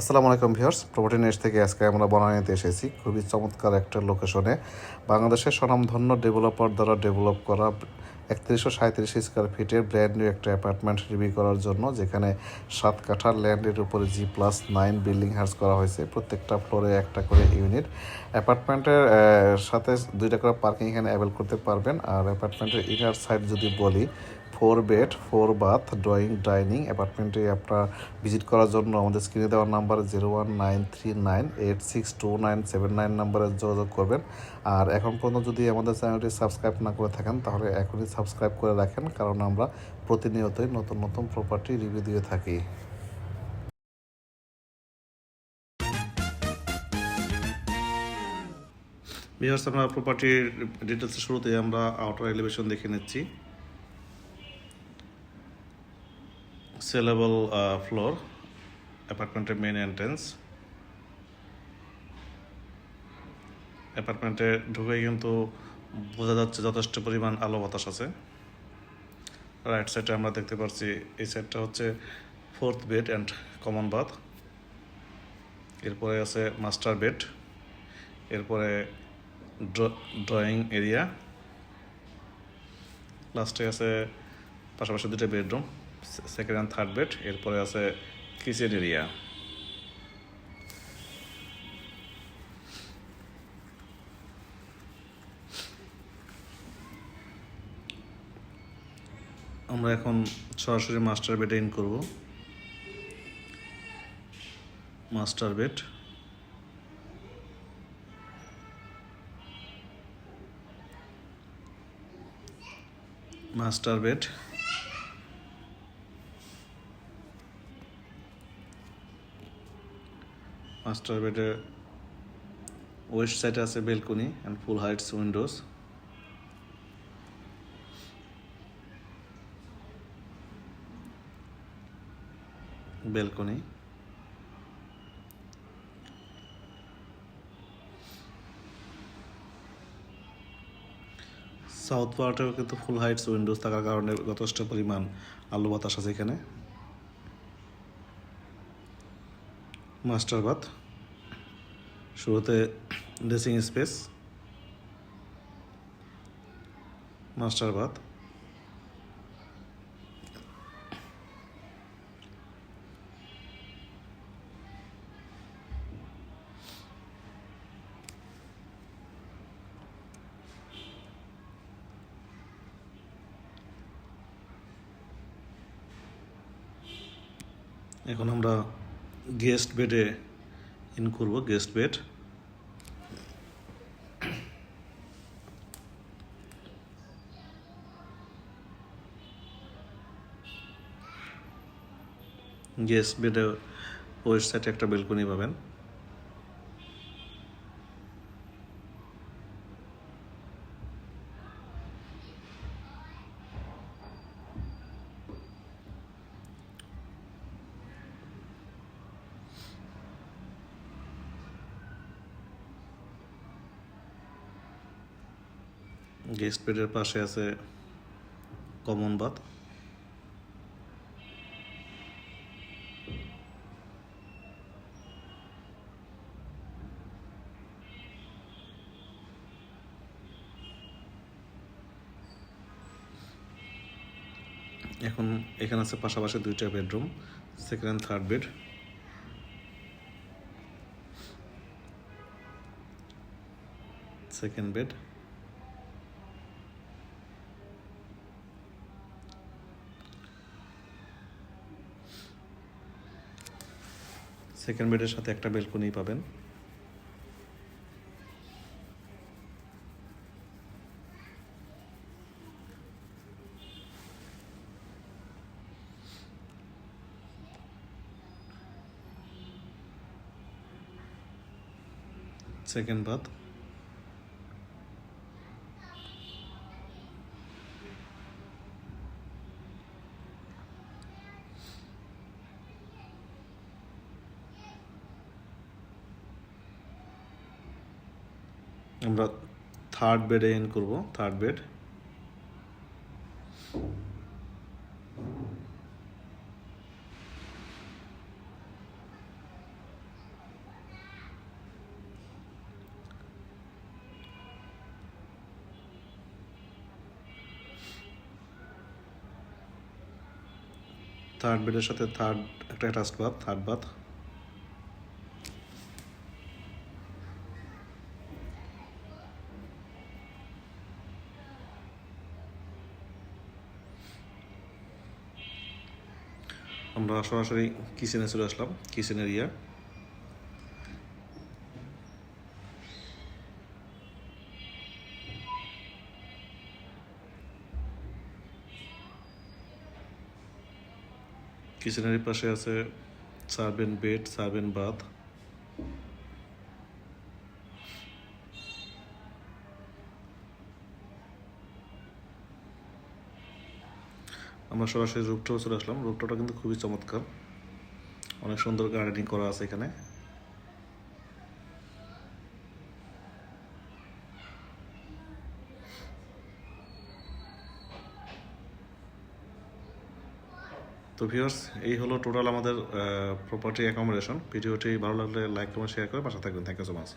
আসসালামু আলাইকুম viewers property net থেকে আজকে আমরা বনানীতে এসেছি। খুবই চমৎকার একটা লোকেশনে বাংলাদেশের স্বনামধন্য ডেভেলপার দ্বারা ডেভেলপ করা একত্রিশশো সাঁত্রিশ স্কোয়ার ফিটের ব্র্যান্ড নিউ একটা অ্যাপার্টমেন্ট রিভিউ করার জন্য, যেখানে সাত কাঠার ল্যান্ডের উপরে G plus nine building house করা হয়েছে। প্রত্যেকটা ফ্লোরে একটা করে ইউনিট অ্যাপার্টমেন্টের সাথে দুইটা করে পার্কিং এখানে অ্যাভেল করতে পারবেন। আর অ্যাপার্টমেন্টের ইনার সাইড যদি বলি four bed, four bath, drawing, dining অ্যাপার্টমেন্টে আপনার ভিজিট করার জন্য আমাদের স্ক্রিনে দেওয়ার number zero one nine three nine eight six two nine seven nine নাম্বারে যোগাযোগ করবেন। আর এখন পর্যন্ত যদি আমাদের চ্যানেলটি সাবস্ক্রাইব না করে থাকেন, তাহলে এখনই সাবস্ক্রাইব করে রাখেন, কারণ আমরা প্রতিনিয়তই নতুন নতুন প্রপার্টি রিভিউ দিয়ে থাকি। বিহার্স আমরা প্রপার্টির ডিটেলসের শুরুতে আমরা আউটার এলিভেশন দেখে নিচ্ছি। সেলেবল ফ্লোর অ্যাপার্টমেন্টের মেন এন্ট্রেন্স অ্যাপার্টমেন্টে ঢুকে কিন্তু বোঝা যাচ্ছে যথেষ্ট পরিমাণ আলো বাতাস আছে। রাইট সাইডে আমরা দেখতে পাচ্ছি এই সাইডটা হচ্ছে fourth bed and common bath এরপরে আছে মাস্টার বেড এরপরে ড্রয়িং এরিয়া লাস্টে আছে পাশাপাশি দুটো bedroom second and third bed এরপরে আছে কিচেন এরিয়া আমরা এখন সরাসরি মাস্টার বেডে ইন করব। Master bed master bed master বেডে ওয়েস্ট সাইডে আছে balcony and full heights windows balcony. South পার্টেও কিন্তু ফুল হাইটস উইন্ডোজ থাকার কারণে যথেষ্ট পরিমাণ আলো বাতাস আছে এখানে। মাস্টার বাথ শুরুতে ড্রেসিং স্পেস মাস্টার বাথ এখন আমরা গেস্ট বেডে ইন করব গেস্ট বেড। গেস্ট বেডে ওয়েবসাইটে একটা বেলকনি পাবেন। গেস্ট বেডের পাশে আছে কমন বাথ। এখন এখানে আছে পাশাপাশি দুইটা bedroom, second and third bed second bed second বেডের সাথে একটা বেলকনি পাবেন। Second bath. আমরা থার্ড বেডে এন করব থার্ড বেড থার্ড বেডের সাথে থার্ড একটা টাস্ক বাথ থার্ড বাথ আমরা সরাসরি কিচেনে চলে আসলাম কিচেন এরিয়া কিচেনের পাশে আছে সার্ভেন বেড সার্ভেন বাথ। আমরা সরাসরি রুপটাও চলে আসলাম। রুপটাটা কিন্তু খুবই চমৎকার। অনেক সুন্দর গার্ডেনিং করা আছে এখানে। তো ভিউয়ার্স এই হলো টোটাল আমাদের প্রপার্টি অ্যাকোমোডেশন ভিডিওটি ভালো লাগলে লাইক কমেন্ট শেয়ার করে পাশে থাকবেন। Thank you so much